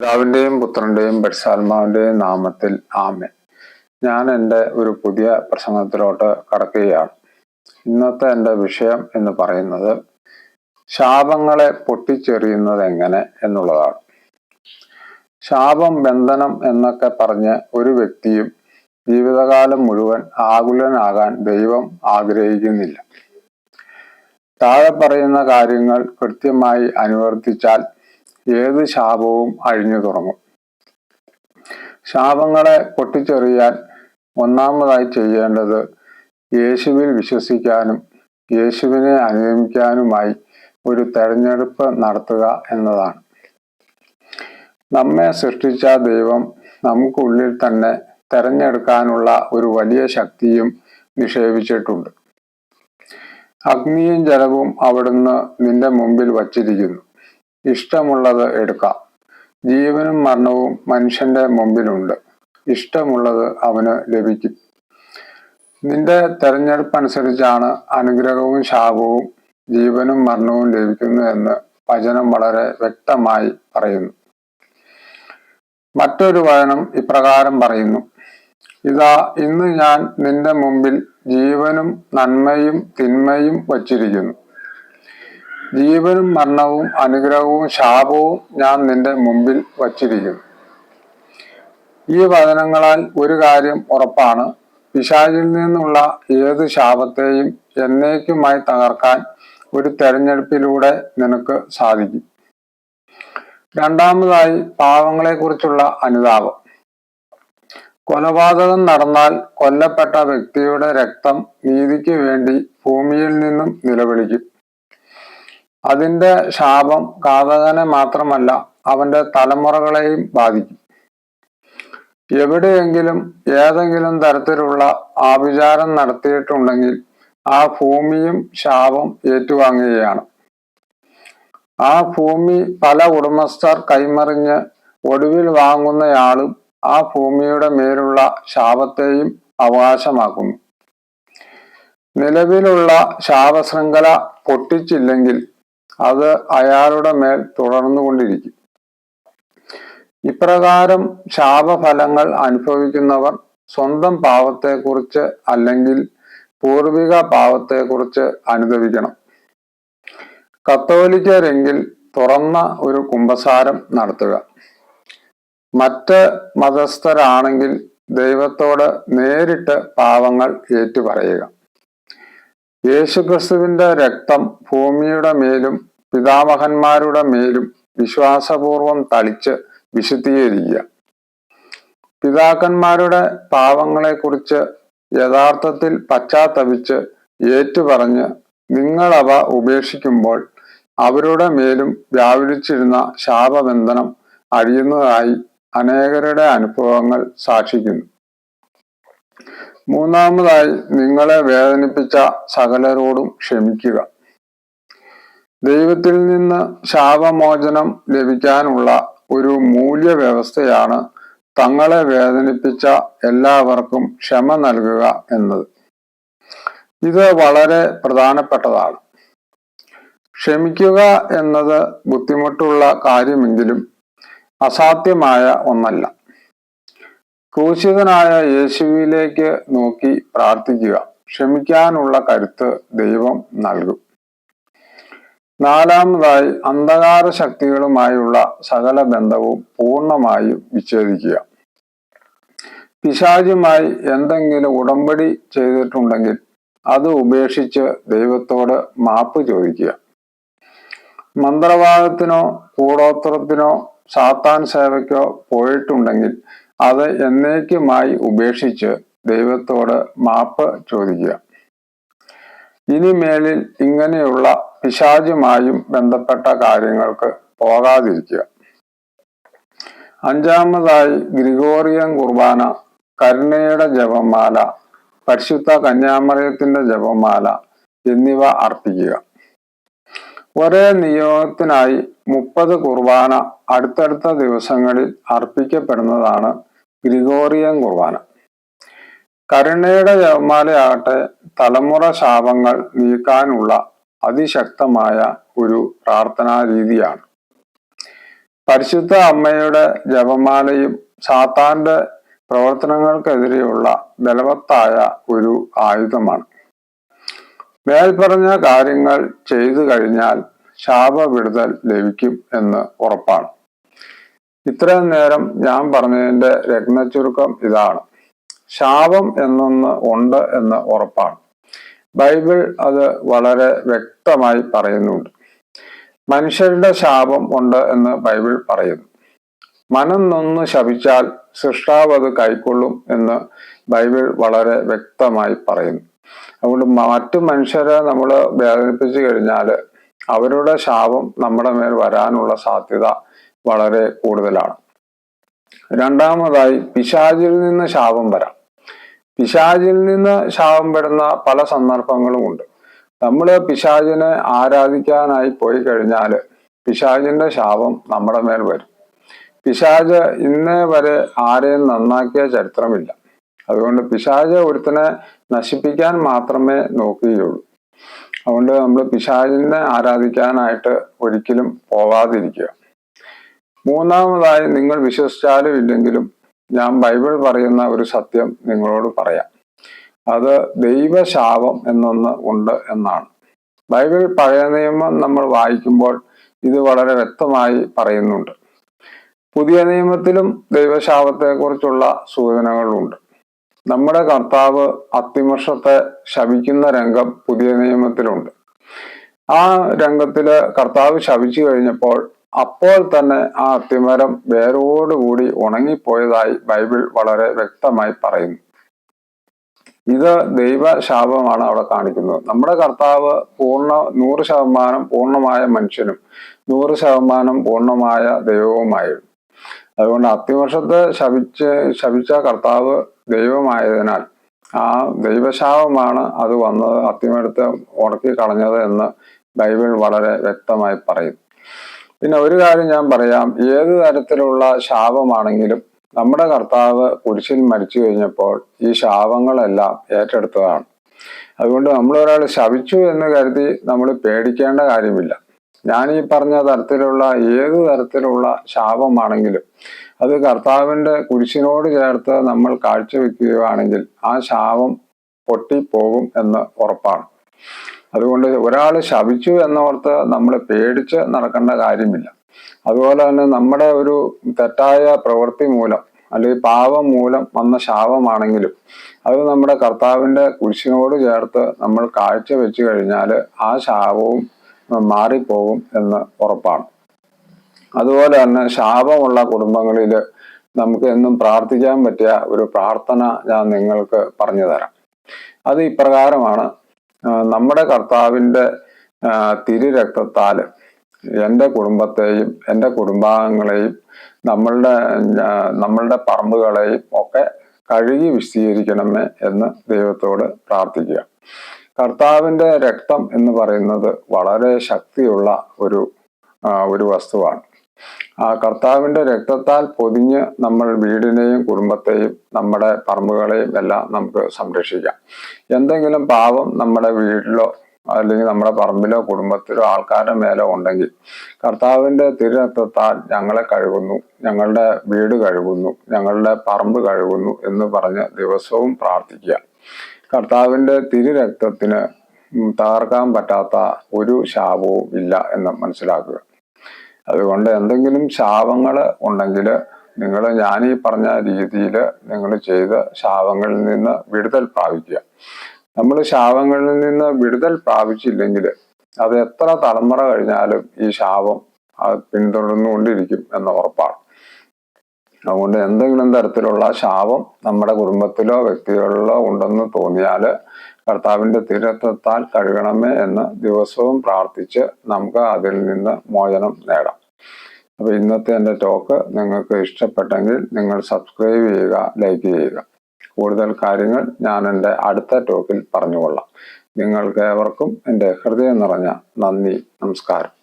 പിതാവിന്റെയും പുത്രന്റെയും പരിശാത്മാവിന്റെയും നാമത്തിൽ ആമേ ഞാൻ എന്റെ ഒരു പുതിയ പ്രസംഗത്തിലോട്ട് കടക്കുകയാണ്. ഇന്നത്തെ എന്റെ വിഷയം എന്ന് പറയുന്നത് ശാപങ്ങളെ പൊട്ടിച്ചെറിയുന്നത് എങ്ങനെ എന്നുള്ളതാണ്. ശാപം ബന്ധനം എന്നൊക്കെ പറഞ്ഞ് ഒരു വ്യക്തിയും ജീവിതകാലം മുഴുവൻ ആകുലനാകാൻ ദൈവം ആഗ്രഹിക്കുന്നില്ല. താഴെ പറയുന്ന കാര്യങ്ങൾ കൃത്യമായി അനുവർത്തിച്ചാൽ ഏത് ശാപവും അഴിഞ്ഞു തുടങ്ങും. ശാപങ്ങളെ പൊട്ടിച്ചെറിയാൻ ഒന്നാമതായി ചെയ്യേണ്ടത് യേശുവിൽ വിശ്വസിക്കാനും യേശുവിനെ അനുഗമിക്കാനുമായി ഒരു തെരഞ്ഞെടുപ്പ് നടത്തുക എന്നതാണ്. നമ്മെ സൃഷ്ടിച്ച ദൈവം നമുക്കുള്ളിൽ തന്നെ തെരഞ്ഞെടുക്കാനുള്ള ഒരു വലിയ ശക്തിയും നിക്ഷേപിച്ചിട്ടുണ്ട്. അഗ്നിയും ജലവും അവിടുന്ന് നിന്റെ മുമ്പിൽ വച്ചിരിക്കുന്നു. ഇഷ്ടമുള്ളത് എടുക്കാം. ജീവനും മരണവും മനുഷ്യന്റെ മുമ്പിലുണ്ട്. ഇഷ്ടമുള്ളത് അവന് ലഭിക്കും. നിന്റെ തെരഞ്ഞെടുപ്പ് അനുസരിച്ചാണ് അനുഗ്രഹവും ശാപവും ജീവനും മരണവും ലഭിക്കുന്നു എന്ന് വചനം വളരെ വ്യക്തമായി പറയുന്നു. മറ്റൊരു വചനം ഇപ്രകാരം പറയുന്നു. ഇതാ ഇന്ന് ഞാൻ നിന്റെ മുമ്പിൽ ജീവനും നന്മയും തിന്മയും വച്ചിരിക്കുന്നു. ജീവനും മരണവും അനുഗ്രഹവും ശാപവും ഞാൻ നിന്റെ മുമ്പിൽ വച്ചിരിക്കുന്നു ഈ വചനങ്ങളാൽ ഒരു കാര്യം ഉറപ്പാണ്. പിശാചിൽ നിന്നുള്ള ഏത് ശാപത്തെയും എന്നേക്കുമായി തകർക്കാൻ ഒരു തെരഞ്ഞെടുപ്പിലൂടെ നിനക്ക് സാധിക്കും. രണ്ടാമതായി പാവങ്ങളെക്കുറിച്ചുള്ള അനുതാപം. കൊലപാതകം നടന്നാൽ കൊല്ലപ്പെട്ട വ്യക്തിയുടെ രക്തം നീതിക്ക് വേണ്ടി ഭൂമിയിൽ നിന്നും നിലവിളിക്കും. അതിന്റെ ശാപം കാതകനെ മാത്രമല്ല അവന്റെ തലമുറകളെയും ബാധിക്കും. എവിടെയെങ്കിലും ഏതെങ്കിലും തരത്തിലുള്ള ആഭിചാരം നടത്തിയിട്ടുണ്ടെങ്കിൽ ആ ഭൂമിയും ശാപം ഏറ്റുവാങ്ങുകയാണ്. ആ ഭൂമി പല ഉടമസ്ഥർ കൈമറിഞ്ഞ് ഒടുവിൽ വാങ്ങുന്നയാളും ആ ഭൂമിയുടെ മേലുള്ള ശാപത്തെയും അവകാശമാക്കുന്നു. നിലവിലുള്ള ശാപശൃംഖല പൊട്ടിച്ചില്ലെങ്കിൽ അത് അയാളുടെ മേൽ തുടർന്നുകൊണ്ടിരിക്കും. ഇപ്രകാരം ശാപഫലങ്ങൾ അനുഭവിക്കുന്നവർ സ്വന്തം പാവത്തെക്കുറിച്ച് അല്ലെങ്കിൽ പൂർവിക പാവത്തെക്കുറിച്ച് അനുദവിക്കണം കത്തോലിക്കരെങ്കിൽ തുറന്ന ഒരു കുംഭസാരം നടത്തുക. മറ്റ് മതസ്ഥരാണെങ്കിൽ ദൈവത്തോട് നേരിട്ട് പാവങ്ങൾ ഏറ്റുപറയുക. യേശുക്രിസ്തുവിന്റെ രക്തം ഭൂമിയുടെ മേലും പിതാമഹന്മാരുടെ മേലും വിശ്വാസപൂർവം തളിച്ച് വിശുദ്ധീകരിക്കുക. പിതാക്കന്മാരുടെ പാവങ്ങളെക്കുറിച്ച് യഥാർത്ഥത്തിൽ പശ്ചാത്തപിച്ച് ഏറ്റുപറഞ്ഞ് നിങ്ങളവ ഉപേക്ഷിക്കുമ്പോൾ അവരുടെ മേലും വ്യാപരിച്ചിരുന്ന ശാപബന്ധനം അഴിയുന്നതായി അനേകരുടെ അനുഭവങ്ങൾ സാക്ഷിക്കുന്നു. മൂന്നാമതായി നിങ്ങളെ വേദനിപ്പിച്ച സകലരോടും ക്ഷമിക്കുക. ദൈവത്തിൽ നിന്ന് ശാപമോചനം ലഭിക്കാനുള്ള ഒരു മൂല്യവ്യവസ്ഥയാണ് തങ്ങളെ വേദനിപ്പിച്ച എല്ലാവർക്കും ക്ഷമ നൽകുക എന്നത്. ഇത് വളരെ പ്രധാനപ്പെട്ടതാണ്. ക്ഷമിക്കുക എന്നത് ബുദ്ധിമുട്ടുള്ള കാര്യമെങ്കിലും അസാധ്യമായ ഒന്നല്ല. ക്രൂശിതനായ യേശുവിലേക്ക് നോക്കി പ്രാർത്ഥിക്കുക. ക്ഷമിക്കാനുള്ള കരുത്ത് ദൈവം നൽകും. നാലാമതായി അന്ധകാര ശക്തികളുമായുള്ള സകല ബന്ധവും പൂർണമായും വിച്ഛേദിക്കുക. പിശാചുമായി എന്തെങ്കിലും ഉടമ്പടി ചെയ്തിട്ടുണ്ടെങ്കിൽ അത് ഉപേക്ഷിച്ച് ദൈവത്തോട് മാപ്പ് ചോദിക്കുക. മന്ത്രവാദത്തിനോ കൂടോത്രത്തിനോ സാത്താൻ സേവയ്ക്കോ പോയിട്ടുണ്ടെങ്കിൽ അത് എന്നേക്കുമായി ഉപേക്ഷിച്ച് ദൈവത്തോട് മാപ്പ് ചോദിക്കുക. ഇനിമേലിൽ ഇങ്ങനെയുള്ള പിശാചുമായും ബന്ധപ്പെട്ട കാര്യങ്ങൾക്ക് പോകാതിരിക്കുക. അഞ്ചാമതായി ഗ്രിഗോറിയൻ കുർബാന കരുണയുടെ ജപമാല പരിശുദ്ധ കന്യാമറിയത്തിന്റെ ജപമാല എന്നിവ അർപ്പിക്കുക. ഒരേ നിയോഗത്തിനായി മുപ്പത് കുർബാന അടുത്തടുത്ത ദിവസങ്ങളിൽ അർപ്പിക്കപ്പെടുന്നതാണ് ഗ്രിഗോറിയൻ കുർബാന. കരുണയുടെ ജപമാലയാകട്ടെ തലമുറ ശാപങ്ങൾ നീക്കാനുള്ള അതിശക്തമായ ഒരു പ്രാർത്ഥനാ രീതിയാണ്. പരിശുദ്ധ അമ്മയുടെ ജപമാലയും സാത്താന്റെ പ്രവർത്തനങ്ങൾക്കെതിരെയുള്ള ബലവത്തായ ഒരു ആയുധമാണ്. മേൽപ്പറഞ്ഞ കാര്യങ്ങൾ ചെയ്തു കഴിഞ്ഞാൽ ശാപവിടുതൽ ലഭിക്കും എന്ന് ഉറപ്പാണ്. ഇത്രയും നേരം ഞാൻ പറഞ്ഞതിന്റെ രത്നച്ചുരുക്കം ഇതാണ്. ശാപം എന്നൊന്ന് ഉണ്ട് എന്ന് ഉറപ്പാണ്. ബൈബിൾ അത് വളരെ വ്യക്തമായി പറയുന്നുണ്ട്. മനുഷ്യരുടെ ശാപം ഉണ്ട് എന്ന് ബൈബിൾ പറയുന്നു. മനം നൊന്ന് ശപിച്ചാൽ സൃഷ്ടാവ് അത് കൈക്കൊള്ളും എന്ന് ബൈബിൾ വളരെ വ്യക്തമായി പറയുന്നു. അതുകൊണ്ട് മറ്റു മനുഷ്യരെ നമ്മൾ വേദനിപ്പിച്ചു കഴിഞ്ഞാൽ അവരുടെ ശാപം നമ്മുടെ മേൽ വരാനുള്ള സാധ്യത വളരെ കൂടുതലാണ്. രണ്ടാമതായി പിശാചിൽ നിന്ന് ശാപം വരാം. പിശാചിൽ നിന്ന് ശാപം പെടുന്ന പല സന്ദർഭങ്ങളും ഉണ്ട്. നമ്മൾ പിശാചിനെ ആരാധിക്കാനായി പോയി കഴിഞ്ഞാൽ പിശാചിന്റെ ശാപം നമ്മുടെ മേൽ വരും. പിശാജ് ഇന്നേ വരെ ആരെയും നന്നാക്കിയ ചരിത്രമില്ല. അതുകൊണ്ട് പിശാജ് ഒരുത്തനെ നശിപ്പിക്കാൻ മാത്രമേ നോക്കുകയുള്ളൂ. അതുകൊണ്ട് നമ്മൾ പിശാചിനെ ആരാധിക്കാനായിട്ട് ഒരിക്കലും പോവാതിരിക്കുക. മൂന്നാമതായി നിങ്ങൾ വിശ്വസിച്ചാലും ഇല്ലെങ്കിലും ഞാൻ ബൈബിൾ പറയുന്ന ഒരു സത്യം നിങ്ങളോട് പറയാം. അത് ദൈവശാപം എന്നൊന്ന് ഉണ്ട് എന്നാണ്. ബൈബിൾ പഴയ നിയമം നമ്മൾ വായിക്കുമ്പോൾ ഇത് വളരെ വ്യക്തമായി പറയുന്നുണ്ട്. പുതിയ നിയമത്തിലും ദൈവശാപത്തെക്കുറിച്ചുള്ള സൂചനകളുണ്ട്. നമ്മുടെ കർത്താവ് അത്തിമർഷത്തെ ശപിക്കുന്ന രംഗം പുതിയ നിയമത്തിലുണ്ട്. ആ രംഗത്തിൽ കർത്താവ് ശപിച്ചു കഴിഞ്ഞപ്പോൾ അപ്പോൾ തന്നെ ആ അത്തിമരം വേരോടുകൂടി ഉണങ്ങിപ്പോയതായി ബൈബിൾ വളരെ വ്യക്തമായി പറയുന്നു ഇത് ദൈവ ശാപമാണ് അവിടെ കാണിക്കുന്നത്. നമ്മുടെ കർത്താവ് പൂർണ നൂറ് ശതമാനം പൂർണമായ മനുഷ്യനും നൂറ് ശതമാനം പൂർണമായ ദൈവവുമായിരുന്നു. അതുകൊണ്ട് അത്തിവർഷത്തെ ശപിച്ച് ശപിച്ച കർത്താവ് ദൈവമായതിനാൽ ആ ദൈവശാപമാണ് അത് വന്നത് അത്തിമരത്തെ ഉണക്കി കളഞ്ഞത് എന്ന് ബൈബിൾ വളരെ വ്യക്തമായി പറയുന്നു പിന്നെ ഒരു കാര്യം ഞാൻ പറയാം. ഏത് തരത്തിലുള്ള ശാപമാണെങ്കിലും നമ്മുടെ കർത്താവ് കുരിശിൽ മരിച്ചു കഴിഞ്ഞപ്പോൾ ഈ ശാപങ്ങളെല്ലാം ഏറ്റെടുത്തതാണ്. അതുകൊണ്ട് നമ്മൾ ഒരാൾ ശവിച്ചു എന്ന് കരുതി നമ്മൾ പേടിക്കേണ്ട കാര്യമില്ല. ഞാൻ ഈ പറഞ്ഞ തരത്തിലുള്ള ഏത് തരത്തിലുള്ള ശാപമാണെങ്കിലും അത് കർത്താവിന്റെ കുരിശിനോട് ചേർത്ത് നമ്മൾ കാഴ്ചവെക്കുകയാണെങ്കിൽ ആ ശാപം പൊട്ടിപ്പോകും എന്ന് ഉറപ്പാണ്. അതുകൊണ്ട് ഒരാൾ ശപിച്ചു എന്നോർത്ത് നമ്മൾ പേടിച്ച് നടക്കേണ്ട കാര്യമില്ല. അതുപോലെ തന്നെ നമ്മുടെ ഒരു തെറ്റായ പ്രവൃത്തി മൂലം അല്ലെങ്കിൽ പാപം മൂലം വന്ന ശാപമാണെങ്കിലും അത് നമ്മുടെ കർത്താവിന്റെ കുരിശിനോട് ചേർത്ത് നമ്മൾ കാഴ്ച വെച്ചു കഴിഞ്ഞാൽ ആ ശാപവും മാറിപ്പോകും എന്ന് ഉറപ്പാണ്. അതുപോലെ തന്നെ ശാപമുള്ള കുടുംബങ്ങളിൽ നമുക്ക് എന്നും പ്രാർത്ഥിക്കാൻ പറ്റിയ ഒരു പ്രാർത്ഥന ഞാൻ നിങ്ങൾക്ക് പറഞ്ഞു തരാം. അത് ഇപ്രകാരമാണ്. നമ്മുടെ കർത്താവിന്റെ തിരുരക്തത്താൽ എന്റെ കുടുംബത്തെയും എന്റെ കുടുംബാംഗങ്ങളെയും നമ്മളുടെ നമ്മളുടെ പറമ്പുകളെയും ഒക്കെ കഴുകി വിശദീകരിക്കണമേ എന്ന് ദൈവത്തോട് പ്രാർത്ഥിക്കുക. കർത്താവിന്റെ രക്തം എന്ന് പറയുന്നത് വളരെ ശക്തിയുള്ള ഒരു ഒരു വസ്തുവാണ്. ആ കർത്താവിന്റെ രക്തത്താൽ പൊതിഞ്ഞ് നമ്മൾ വീടിനെയും കുടുംബത്തെയും നമ്മുടെ പറമ്പുകളെയും എല്ലാം നമുക്ക് സംരക്ഷിക്കാം. എന്തെങ്കിലും പാവം നമ്മുടെ വീട്ടിലോ അല്ലെങ്കിൽ നമ്മുടെ പറമ്പിലോ കുടുംബത്തിലോ ആൾക്കാരുടെ മേലോ ഉണ്ടെങ്കിൽ കർത്താവിന്റെ തിരുരക്തത്താൽ ഞങ്ങളെ കഴുകുന്നു ഞങ്ങളുടെ വീട് കഴുകുന്നു ഞങ്ങളുടെ പറമ്പ് കഴുകുന്നു എന്ന് പറഞ്ഞ് ദിവസവും പ്രാർത്ഥിക്കുക. കർത്താവിന്റെ തിരുരക്തത്തിന് തകർക്കാൻ പറ്റാത്ത ഒരു ശാപവും ഇല്ല എന്ന് മനസ്സിലാക്കുക. അതുകൊണ്ട് എന്തെങ്കിലും ശാപങ്ങൾ ഉണ്ടെങ്കിൽ നിങ്ങൾ ഞാൻ ഈ പറഞ്ഞ രീതിയിൽ നിങ്ങൾ ചെയ്ത ശാപങ്ങളിൽ നിന്ന് വിടുതൽ പ്രാപിക്കുക. നമ്മൾ ശാപങ്ങളിൽ നിന്ന് വിടുതൽ പ്രാപിച്ചില്ലെങ്കിൽ അത് എത്ര തലമുറ കഴിഞ്ഞാലും ഈ ശാപം അത് പിന്തുടർന്നുകൊണ്ടിരിക്കും എന്ന ഉറപ്പാണ്. അതുകൊണ്ട് എന്തെങ്കിലും തരത്തിലുള്ള ശാപം നമ്മുടെ കുടുംബത്തിലോ വ്യക്തികളിലോ ഉണ്ടെന്ന് തോന്നിയാൽ കർത്താവിന്റെ തിരത്വത്താൽ കഴുകണമേ എന്ന് ദിവസവും പ്രാർത്ഥിച്ച് നമുക്ക് അതിൽ നിന്ന് മോചനം നേടാം. അപ്പോൾ ഇന്നത്തെ എന്റെ ടോക്ക് നിങ്ങൾക്ക് ഇഷ്ടപ്പെട്ടെങ്കിൽ നിങ്ങൾ സബ്സ്ക്രൈബ് ചെയ്യുക ലൈക്ക് ചെയ്യുക. കൂടുതൽ കാര്യങ്ങൾ ഞാൻ എന്റെ അടുത്ത ടോക്കിൽ പറഞ്ഞുകൊള്ളാം. നിങ്ങൾക്ക് ഏവർക്കും എന്റെ ഹൃദയം നിറഞ്ഞ നന്ദി നമസ്കാരം.